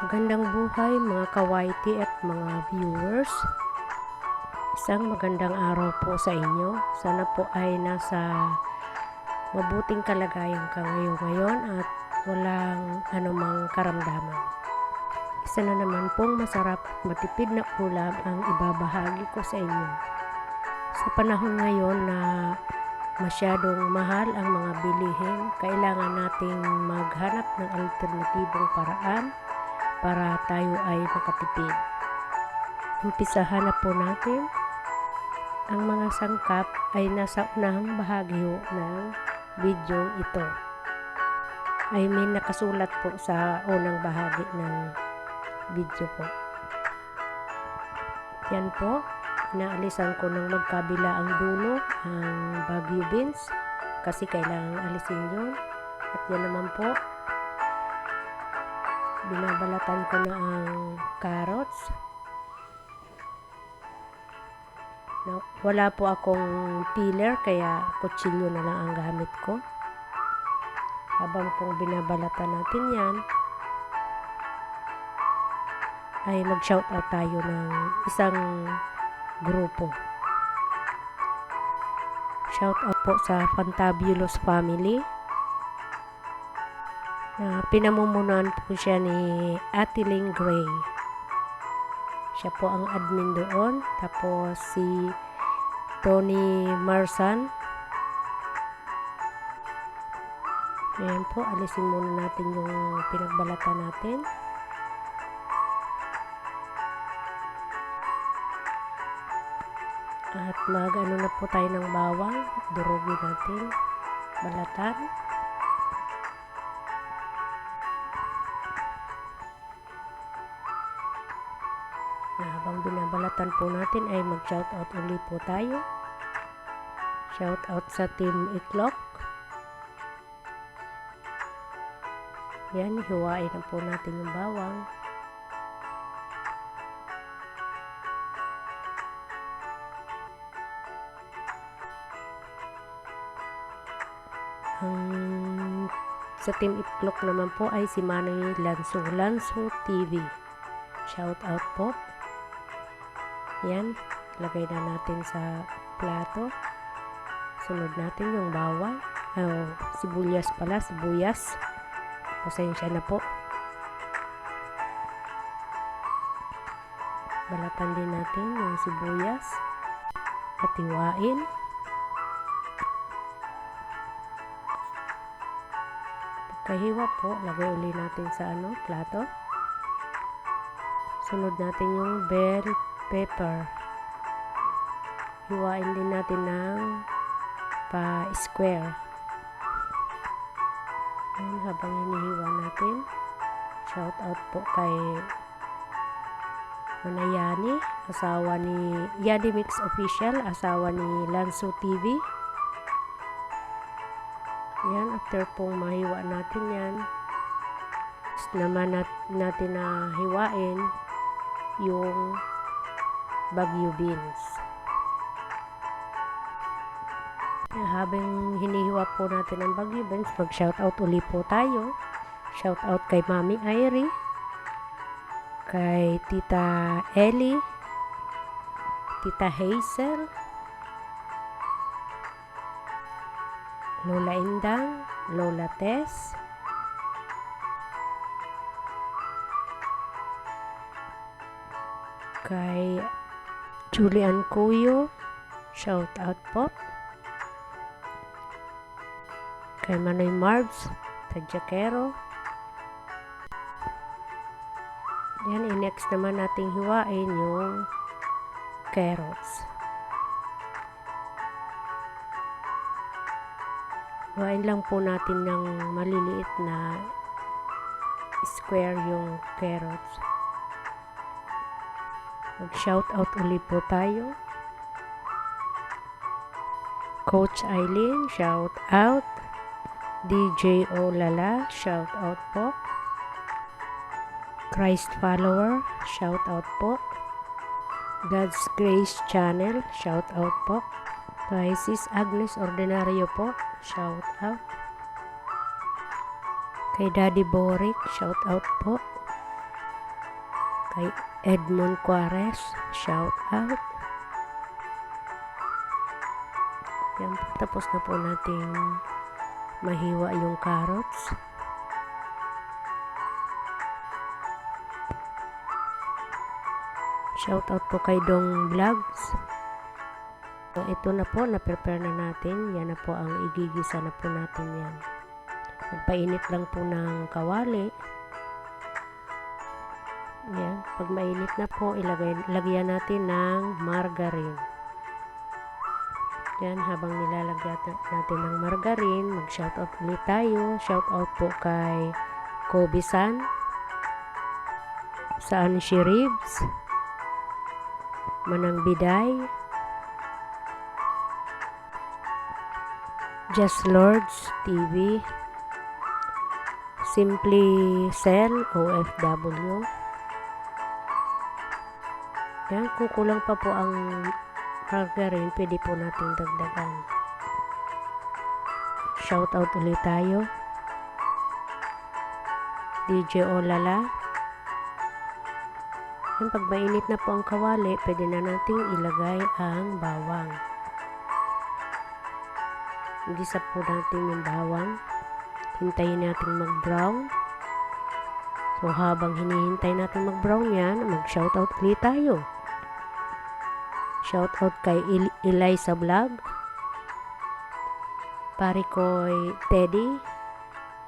Magandang buhay mga kawaiti at mga viewers. Isang magandang araw po sa inyo. Sana po ay nasa mabuting kalagayan ka ngayon ngayon at walang anumang karamdaman. Isa na naman pong masarap at matipid na ulam ang ibabahagi ko sa inyo. Sa panahon ngayon na masyadong mahal ang mga bilihin, kailangan nating maghanap ng alternatibong paraan para tayo ay makatipid. Umpisahan na po natin. Ang mga sangkap ay nasa unahang bahagi ng video ito. I mean, nakasulat po sa unang bahagi ng video po. Yan po, inaalisan ko ng magkabila ang dulo, ang Baguio beans, kasi kailangan alisin yun. At yan naman po, binabalatan ko na ang carrots. No, wala po akong peeler kaya kutsilyo na lang ang gamit ko. Habang pong binabalatan natin yan, ay mag-shout out tayo ng isang grupo. Shout out po sa Fantabulous Family na pinamumunuan po siya ni Atiling Gray. Siya po ang admin doon. Tapos si Tony Marsan. Ayan po, alisin muna natin yung pinagbalatan natin. At mag ano na po tayo ng bawang. Durugin natin. Balatan. Habang binabalatan po natin ay mag-shoutout ulit po tayo. Shoutout sa Team Iklok. Yan, hiwain na po natin yung bawang. Ang sa Team Iklok naman po ay si Manny Lanso Lanso TV. Shout out po. Yan, lagay na natin sa plato. Sunod natin yung bawang. Oh, sibuyas pala, sibuyas. Pasensya na po. Balatan din natin yung sibuyas. At hiwain. Pagkahiwa po, lagay uli natin sa ano, plato. Sunod natin yung bell pepper. Hiwain din natin ng pa-square. Ayan, habang hinihiwa natin, shout out po kay Manayani, asawa ni Yadi Mix Official, asawa ni Lanso TV. Yan, after pong mahiwa natin yan, naman nat natin na hiwain yung Baguio beans. Habang hinihiwa po natin ang Baguio beans, mag-shoutout uli po tayo. Shoutout kay Mami Irie, kay Tita Ellie, Tita Hazel, Lola Indang, Lola Tess, kay Julian Cuyo, shout out po. Kay Manoy Marbs, Tadjakero. Yan, i-next naman nating hiwain yung carrots. Hiwain lang po natin ng maliliit na square yung carrots. Mag-shout out ulit po tayo. Coach Eileen, shout out. DJ Olala, shout out po. Christ follower, shout out po. God's Grace Channel, shout out po. Kay Agnes Ordinario po, shout out. Kay Daddy Boric, shout out po. Kay Edmond Juarez, shout out. Yan po, tapos na po nating mahiwa yung carrots. Shout out po kay Dong Vlogs. So, ito na po, na-prepare na natin. Yan na po ang igigisa na po natin yan. Magpainit lang po ng kawali. Mainit na po, ilagay, lagyan natin ng margarine. Yan, habang nilalagyan na- natin ng margarine, mag-shoutout ulit tayo. Shoutout po kay Kobe-san, Saan si Ribs, Manang Biday, Just Lords TV, Simply Cell OFW. Yan, kung kulang pa po ang margarine, pwede po nating dagdagan. Shout out ulit tayo. DJ Olala. Yan, pag mainit na po ang kawali, pwede na nating ilagay ang bawang. Gisa po natin yung bawang. Hintayin natin mag-brown. So, habang hinihintay natin mag-brown yan, mag-shoutout ulit tayo. Shoutout kay Il- Eliza Vlog. Pare ko'y Teddy.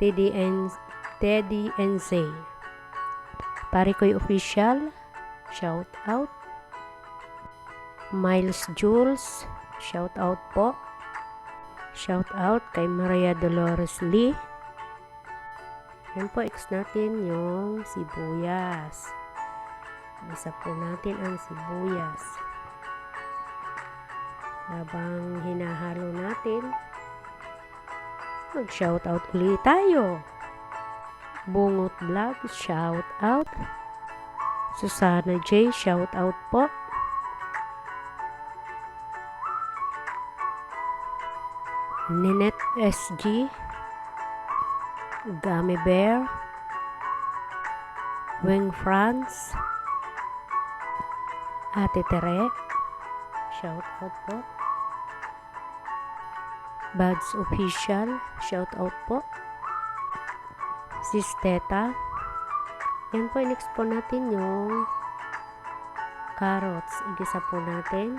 Teddy and Teddy and Zay. Pare ko'y official. Shout out. Miles Jules. Shout out po. Shout out kay Maria Dolores Lee. Yan po, ex natin yung sibuyas. Isa po natin ang sibuyas. Habang hinahalo natin, mag-shout out ulit tayo. Bungot Vlog, shout out. Susana J, shout out po. Ninette SG, Gummy Bear, Wing France, Ate Tere, shout out po. Buds Official, shout out po. Sis Teta, yan po, in-next po natin yung carrots. Igisa po natin.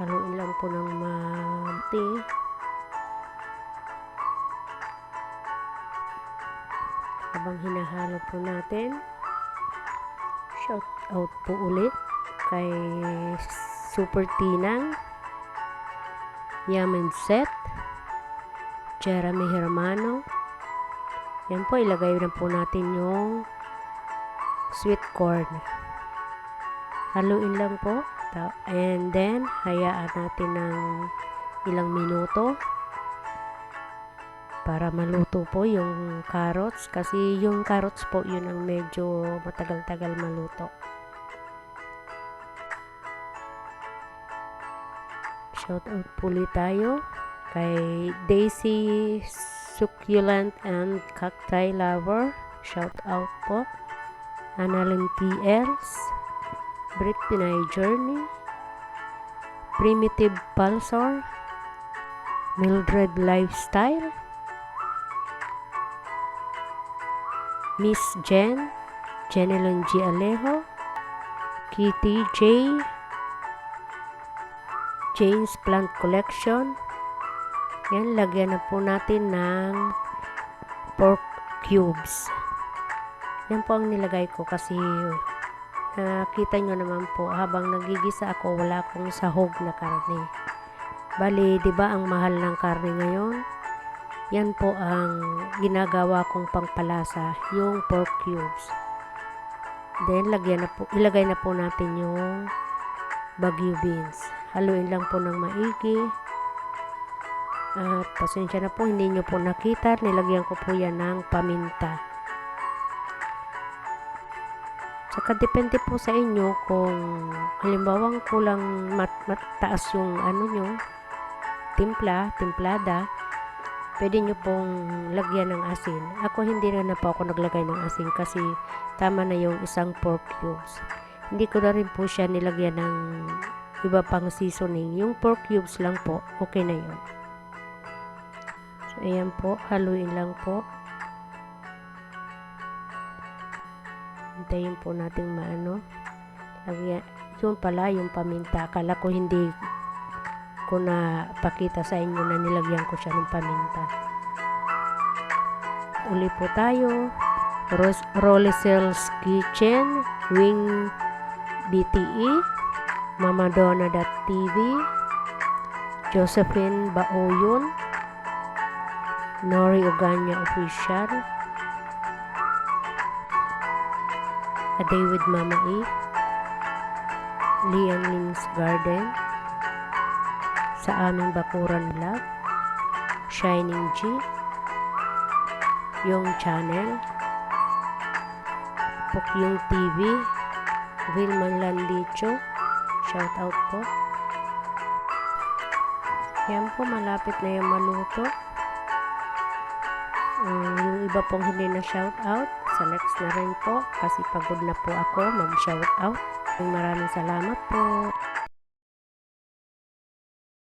Haluin lang po ng mabuti. Habang hinahalo po natin, shout out po ulit kay Super Tinang, Yaman Set, Jeremy Hermano. Yan po, ilagay na po natin yung sweet corn. Haluin lang po. And then, hayaan natin ng ilang minuto para maluto po yung carrots kasi yung carrots po yun ang medyo matagal-tagal maluto. Shout out po ulit tayo kay Daisy Succulent and Cacti Lover. Shout out po. Annalyn TLs. Brit Pinay Journey. Primitive Pulsar. Mildred Lifestyle. Miss Jen. Jenelyn G. Alejo. Kitty J. Jane's Plant Collection. Yan, lagyan na po natin ng pork cubes. Yan po ang nilagay ko kasi nakita nyo naman po habang nagigisa ako wala akong sahog na karne. Bali, di ba ang mahal ng karne ngayon? Yan po ang ginagawa kong pangpalasa, yung pork cubes. Then, lagyan na po, ilagay na po natin yung bagyo beans. Haluin lang po ng maigi. At pasensya na po, hindi nyo po nakita. Nilagyan ko po yan ng paminta. Saka depende po sa inyo kung halimbawa kulang mat, mataas yung ano nyo, timpla, timplada. pwede nyo pong lagyan ng asin. Ako hindi na, po ako naglagay ng asin kasi tama na yung isang pork cubes. Hindi ko na rin po siya nilagyan ng iba pang seasoning. Yung pork cubes lang po, okay na yun. So, ayan po, haluin lang po. Hintayin po nating maano. Lagyan, yun pala, yung paminta. Akala ko hindi ko na pakita sa inyo na nilagyan ko siya ng paminta. Uli po tayo. Ros Rollicel's Kitchen, Wing BTE, Mamadonna.tv, Josephine Baoyon, Nori Oganya Official, A Day with Mama E, Lian Ling's Garden, sa aming Bakuran Vlog, Shining G, yung channel, Pukyong TV, Vilman Landicho, shout out po. Yan po, malapit na yung maluto. Um, yung iba pong hindi na shout out, sa next na rin po kasi pagod na po ako mag shout out. Maraming salamat po.